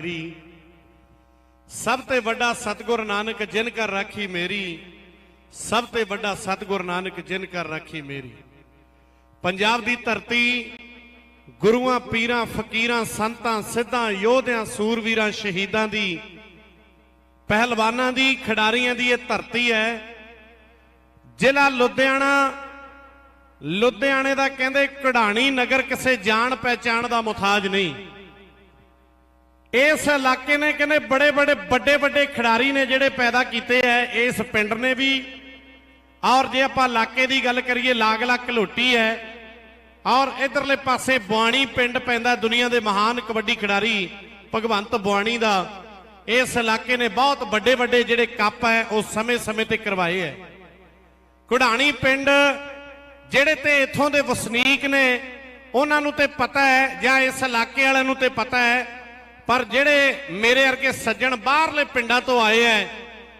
ਮੇਰੀ ਸਭ ਤੇ ਵੱਡਾ ਸਤਿਗੁਰ ਨਾਨਕ ਜਿਨ ਕਰ ਰਾਖੀ ਮੇਰੀ, ਸਭ ਤੇ ਵੱਡਾ ਸਤਿਗੁਰ ਨਾਨਕ ਜਿਨ ਕਰ ਰਾਖੀ ਮੇਰੀ। ਪੰਜਾਬ ਦੀ ਧਰਤੀ, ਗੁਰੂਆਂ, ਪੀਰਾਂ, ਫਕੀਰਾਂ, ਸੰਤਾਂ, ਸਿੱਧਾਂ, ਯੋਧਿਆਂ, ਸੂਰਵੀਰਾਂ, ਸ਼ਹੀਦਾਂ ਦੀ, ਪਹਿਲਵਾਨਾਂ ਦੀ, ਖਿਡਾਰੀਆਂ ਦੀ ਇਹ ਧਰਤੀ ਹੈ। ਜ਼ਿਲ੍ਹਾ ਲੁਧਿਆਣਾ, ਲੁਧਿਆਣੇ ਦਾ ਕਹਿੰਦੇ ਕਢਾਣੀ ਨਗਰ ਕਿਸੇ ਜਾਣ ਪਹਿਚਾਣ ਦਾ ਮੁਤਾਜ ਨਹੀਂ। ਇਸ ਇਲਾਕੇ ਨੇ ਕਹਿੰਦੇ ਬੜੇ ਬੜੇ ਵੱਡੇ ਵੱਡੇ ਖਿਡਾਰੀ ਨੇ ਜਿਹੜੇ ਪੈਦਾ ਕੀਤੇ ਐ। ਇਸ ਪਿੰਡ ਨੇ ਵੀ। ਔਰ ਜੇ ਆਪਾਂ ਇਲਾਕੇ ਦੀ ਗੱਲ ਕਰੀਏ, ਲਾਗ ਲੱਕ ਘਲੋਟੀ ਹੈ ਔਰ ਇਧਰਲੇ ਪਾਸੇ ਬੁਆਣੀ ਪਿੰਡ ਪੈਂਦਾ, ਦੁਨੀਆ ਦੇ ਮਹਾਨ ਕਬੱਡੀ ਖਿਡਾਰੀ ਭਗਵੰਤ ਬੁਆਣੀ ਦਾ। ਇਸ ਇਲਾਕੇ ਨੇ ਬਹੁਤ ਵੱਡੇ ਵੱਡੇ ਜਿਹੜੇ ਕੱਪ ਹੈ ਉਹ ਸਮੇਂ-ਸਮੇਂ ਤੇ ਕਰਵਾਏ ਹੈ ਕੁਢਾਣੀ ਪਿੰਡ, ਜਿਹੜੇ ਤੇ ਇੱਥੋਂ ਦੇ ਵਸਨੀਕ ਨੇ, ਉਹਨਾਂ ਨੂੰ ਤੇ ਪਤਾ ਹੈ ਜਾਂ ਇਸ ਇਲਾਕੇ ਵਾਲਿਆਂ ਨੂੰ ਤੇ ਪਤਾ ਹੈ ਪਰ ਜਿਹੜੇ ਮੇਰੇ ਵਰਗੇ ਸੱਜਣ ਬਾਹਰਲੇ ਪਿੰਡਾਂ ਤੋਂ ਆਏ ਐ,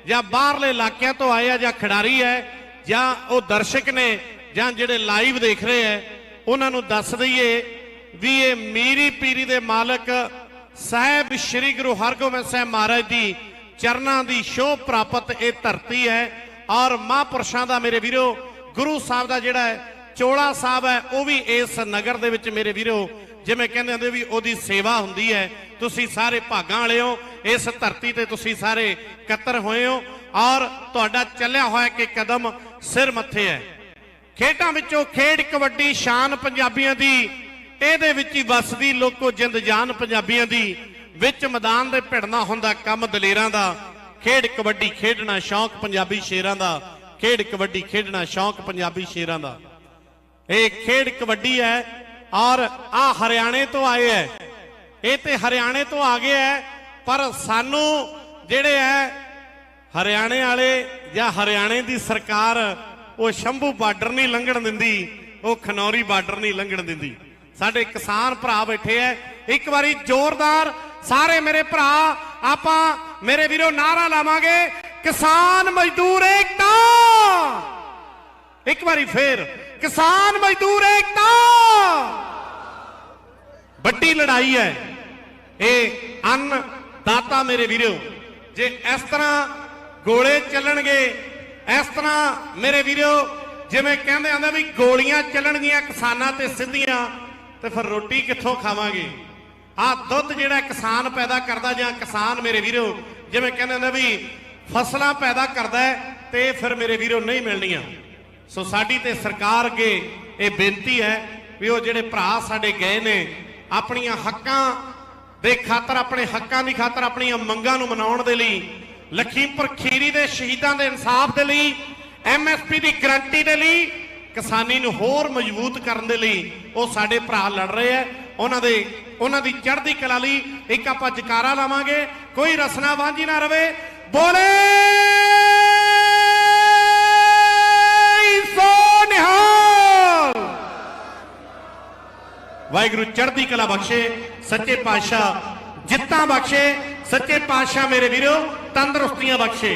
ਜਾਂ ਬਾਹਰਲੇ ਇਲਾਕਿਆਂ ਤੋਂ ਆਏ ਆ, ਜਾਂ ਖਿਡਾਰੀ ਐ, ਜਾਂ ਉਹ ਦਰਸ਼ਕ ਨੇ, ਜਾਂ ਜਿਹੜੇ ਲਾਈਵ ਦੇਖ ਰਹੇ ਐ, ਉਹਨਾਂ ਨੂੰ ਦੱਸ ਦਈਏ ਵੀ ਇਹ ਮੀਰੀ ਪੀਰੀ ਦੇ ਮਾਲਕ ਸਾਹਿਬ ਸ੍ਰੀ ਗੁਰੂ ਹਰਗੋਬਿੰਦ ਸਾਹਿਬ ਮਹਾਰਾਜ ਦੀ ਚਰਨਾਂ ਦੀ ਸ਼ੋਭ ਪ੍ਰਾਪਤ ਇਹ ਧਰਤੀ ਹੈ ਔਰ ਮਹਾਂਪੁਰਸ਼ਾਂ ਦਾ ਮੇਰੇ ਵੀਰੋ, ਗੁਰੂ ਸਾਹਿਬ ਦਾ ਜਿਹੜਾ ਹੈ ਚੋਲਾ ਸਾਹਿਬ ਹੈ, ਉਹ ਵੀ ਇਸ ਨਗਰ ਦੇ ਵਿੱਚ ਮੇਰੇ ਵੀਰੋ, ਜਿਵੇਂ ਕਹਿੰਦੇ ਹੁੰਦੇ ਵੀ ਉਹਦੀ ਸੇਵਾ ਹੁੰਦੀ ਹੈ। ਤੁਸੀਂ ਸਾਰੇ ਭਾਗਾਂ ਵਾਲੇ ਹੋ, ਇਸ ਧਰਤੀ ਤੇ ਤੁਸੀਂ ਸਾਰੇ ਇਕੱਤਰ ਹੋਏ ਹੋ ਔਰ ਤੁਹਾਡਾ ਚੱਲਿਆ ਹੋਇਆ ਕਿ ਕਦਮ ਸਿਰ ਮੱਥੇ ਹੈ। ਖੇਡਾਂ ਵਿੱਚੋਂ ਖੇਡ ਕਬੱਡੀ ਸ਼ਾਨ ਪੰਜਾਬੀਆਂ ਦੀ, ਇਹਦੇ ਵਿੱਚ ਹੀ ਵਸਦੀ ਲੋਕੋ ਜਿੰਦ ਜਾਨ ਪੰਜਾਬੀਆਂ ਦੀ। ਵਿੱਚ ਮੈਦਾਨ ਦੇ ਭਿੜਨਾ ਹੁੰਦਾ ਕੰਮ ਦਲੇਰਾਂ ਦਾ, ਖੇਡ ਕਬੱਡੀ ਖੇਡਣਾ ਸ਼ੌਂਕ ਪੰਜਾਬੀ ਸ਼ੇਰਾਂ ਦਾ, ਖੇਡ ਕਬੱਡੀ ਖੇਡਣਾ ਸ਼ੌਂਕ ਪੰਜਾਬੀ ਸ਼ੇਰਾਂ ਦਾ। ਇਹ ਖੇਡ ਕਬੱਡੀ ਹੈ ਔਰ ਆ ਹਰਿਆਣੇ ਤੋਂ ਆਏ ਹੈ। ਇਹ ਤੇ ਹਰਿਆਣੇ ਤੋਂ ਆ ਗਏ ਹੈ, ਪਰ ਸਾਨੂੰ ਜਿਹੜੇ ਹੈ, ਹਰਿਆਣੇ ਵਾਲੇ ਜਾਂ ਹਰਿਆਣੇ ਦੀ ਸਰਕਾਰ, ਉਹ ਸ਼ੰਭੂ ਬਾਰਡਰ ਨਹੀਂ ਲੰਘਣ ਦਿੰਦੀ, ਉਹ ਖਨੌਰੀ ਬਾਰਡਰ ਨਹੀਂ ਲੰਘਣ ਦਿੰਦੀ। ਸਾਡੇ ਕਿਸਾਨ ਭਰਾ ਬੈਠੇ ਐ ਇੱਕ ਵਾਰੀ ਜ਼ੋਰਦਾਰ, ਸਾਰੇ ਮੇਰੇ ਭਰਾ, ਆਪਾਂ ਮੇਰੇ ਵੀਰੋ ਨਾਰਾ ਲਾਵਾਂਗੇ, ਕਿਸਾਨ ਮਜ਼ਦੂਰ ਏਕਤਾ! ਇੱਕ ਵਾਰੀ ਫੇਰ ਕਿਸਾਨ ਮਜ਼ਦੂਰ ਏਕਤਾ। ਵੱਡੀ ਲੜਾਈ ਹੈ। ਇਹ ਅੰਨ ਦਾਤਾ ਮੇਰੇ ਵੀਰੋ, ਜੇ ਇਸ ਤਰ੍ਹਾਂ ਗੋਲੇ ਚੱਲਣਗੇ, ਇਸ ਤਰ੍ਹਾਂ ਮੇਰੇ ਵੀਰੋ, ਜਿਵੇਂ ਕਹਿੰਦੇ ਆਂਦੇ ਵੀ ਗੋਲੀਆਂ ਚੱਲਣਗੀਆਂ ਕਿਸਾਨਾਂ ਤੇ ਸਿੱਧੀਆਂ, ਤੇ ਫਿਰ ਰੋਟੀ ਕਿੱਥੋਂ ਖਾਵਾਂਗੇ? ਆ ਦੁੱਧ ਜਿਹੜਾ ਕਿਸਾਨ ਪੈਦਾ ਕਰਦਾ ਜਾਂ ਕਿਸਾਨ ਮੇਰੇ ਵੀਰੋ, ਜਿਵੇਂ ਕਹਿੰਦੇ ਹੁੰਦੇ ਵੀ ਫਸਲਾਂ ਪੈਦਾ ਕਰਦਾ ਤੇ ਫਿਰ ਮੇਰੇ ਵੀਰੋ ਨਹੀਂ ਮਿਲਣੀਆਂ। ਸੋ ਸਾਡੀ ਤੇ ਸਰਕਾਰ ਅੱਗੇ ਇਹ ਬੇਨਤੀ ਹੈ ਵੀ ਉਹ ਜਿਹੜੇ ਭਰਾ ਸਾਡੇ ਗਏ ਨੇ, ਆਪਣੀਆਂ ਹੱਕਾਂ ਦੇ ਖਾਤਰ, ਆਪਣੇ ਹੱਕਾਂ ਦੀ ਖਾਤਰ, ਆਪਣੀਆਂ ਮੰਗਾਂ ਨੂੰ ਮਨਾਉਣ ਦੇ ਲਈ, ਲਖੀਮਪੁਰ ਖੀਰੀ ਦੇ ਸ਼ਹੀਦਾਂ ਦੇ ਇਨਸਾਫ ਦੇ ਲਈ ਐਮਐਸਪੀ ਦੀ ਗਰੰਟੀ ਦੇ ਲਈ, ਕਿਸਾਨੀ ਨੂੰ ਹੋਰ ਮਜ਼ਬੂਤ ਕਰਨ ਦੇ ਲਈ ਉਹ ਸਾਡੇ ਭਰਾ ਲੜ ਰਹੇ ਆ ਉਹਨਾਂ ਦੇ, ਉਹਨਾਂ ਦੀ ਚੜ੍ਹਦੀ ਕਲਾ ਲਈ ਇੱਕ ਆਪਾਂ ਜਕਾਰਾ ਲਾਵਾਂਗੇ। ਕੋਈ ਰਸਨਾ ਵਾਂਝੀ ਨਾ ਰਵੇ। ਬੋਲੇ! ਵਾਹਿਗੁਰੂ ਚੜ੍ਹਦੀ ਕਲਾ ਬਖਸ਼ੇ ਸੱਚੇ ਪਾਤਸ਼ਾਹ ਜਿੱਤਾਂ ਬਖਸ਼ੇ ਸੱਚੇ ਪਾਤਸ਼ਾਹ ਮੇਰੇ ਵੀਰੋ ਤੰਦਰੁਸਤੀਆਂ ਬਖਸ਼ੇ।